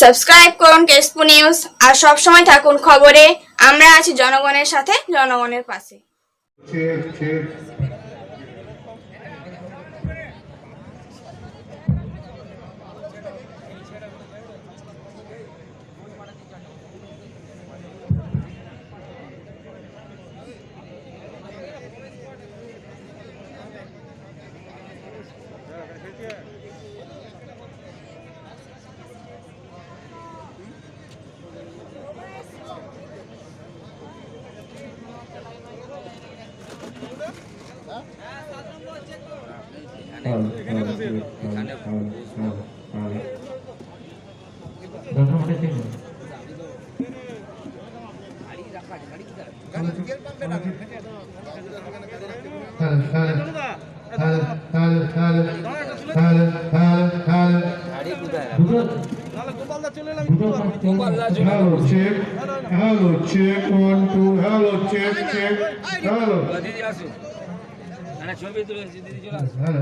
Subscribe করুন কেসপু news আর সবসময় থাকুন খবরে। আমরা আছি জনগণের সাথে জনগণের পাশে। Hello check hello check one two hello check check hello দিদি আসুন ছবি তুলে দিদি চলে আসুন হ্যালো